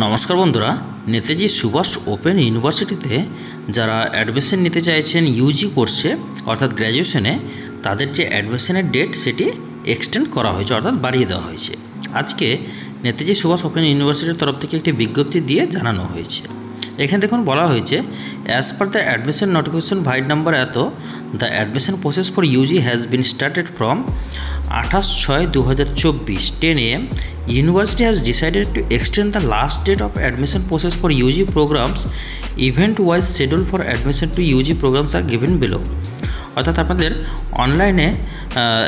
নমস্কার বন্ধুরা নেতাজি সুভাষ ওপেন ইউনিভার্সিটিতে যারা অ্যাডমিশন নিতে চাইছেন ইউজি কোর্সে অর্থাৎ গ্র্যাজুয়েশনে তাদের যে অ্যাডমিশনের ডেট সেটি এক্সটেন্ড করা হয়েছে, অর্থাৎ বাড়িয়ে দেওয়া হয়েছে। আজকে নেতাজি সুভাষ ওপেন ইউনিভার্সিটির তরফ থেকে একটি বিজ্ঞপ্তি দিয়ে জানানো হয়েছে। এখানে দেখুন, বলা হয়েছে as per the admission notification vide number এত the admission process for UG has been started from আঠাশ ছয় দু হাজার চব্বিশ ten M university has decided to extend the last date of admission process for UG programs event wise schedule for admission to UG programs are given below অর্থাৎ আপনাদের অনলাইনে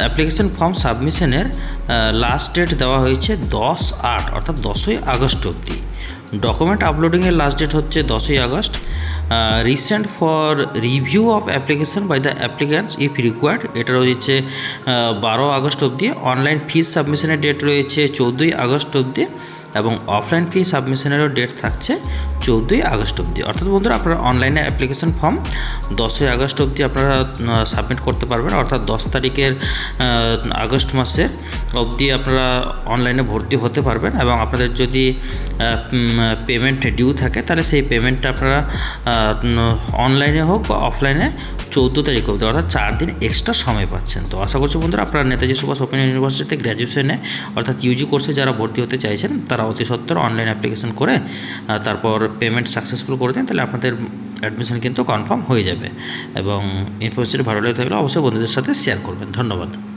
application form সাবমিশনের last date দেওয়া হয়েছে দশ আট, অর্থাৎ দশই আগস্ট অবধি। ডকুমেন্ট আপলোডিংয়ের লাস্ট ডেট হচ্ছে দশই August. Recent for review of application by the applicants if required এটা রয়েছে বারো আগস্ট অবধি। অনলাইন ফিস সাবমিশনের ডেট রয়েছে, চৌদ্দই আগস্ট অবধি। এবং অফলাইন ফি সাবমিশনেরও ডেট থাকছে চৌদ্দই আগস্ট অবধি। অর্থাৎ বন্ধুরা, আপনারা অনলাইনে অ্যাপ্লিকেশন ফর্ম দশই আগস্ট অবধি আপনারা সাবমিট করতে পারবেন। অর্থাৎ দশ তারিখের আগস্ট মাসের অবধি আপনারা অনলাইনে ভর্তি হতে পারবেন এবং আপনাদের যদি পেমেন্ট ডিউ থাকে, তাহলে সেই পেমেন্টটা আপনারা অনলাইনে হোক বা অফলাইনে চৌদ্দ তারিখ অবধি অর্থাৎ চার দিন এক্সট্রা সময় পাচ্ছেন। তো আশা করছি বন্ধুরা, আপনারা নেতাজি সুভাষ ওপেন ইউনিভার্সিটিতে গ্র্যাজুয়েশনে অর্থাৎ ইউজি কোর্সে যারা ভর্তি হতে চাইছেন, তারা অতি সত্তর অনলাইন অ্যাপ্লিকেশন করে তারপর পেমেন্ট সাকসেসফুল করে দেন, তাহলে আপনাদের অ্যাডমিশন কিন্তু কনফার্ম হয়ে যাবে। এবং ইনফরমেশনটি ভালো লেগে থাকলে অবশ্যই বন্ধুদের সাথে শেয়ার করবেন। ধন্যবাদ।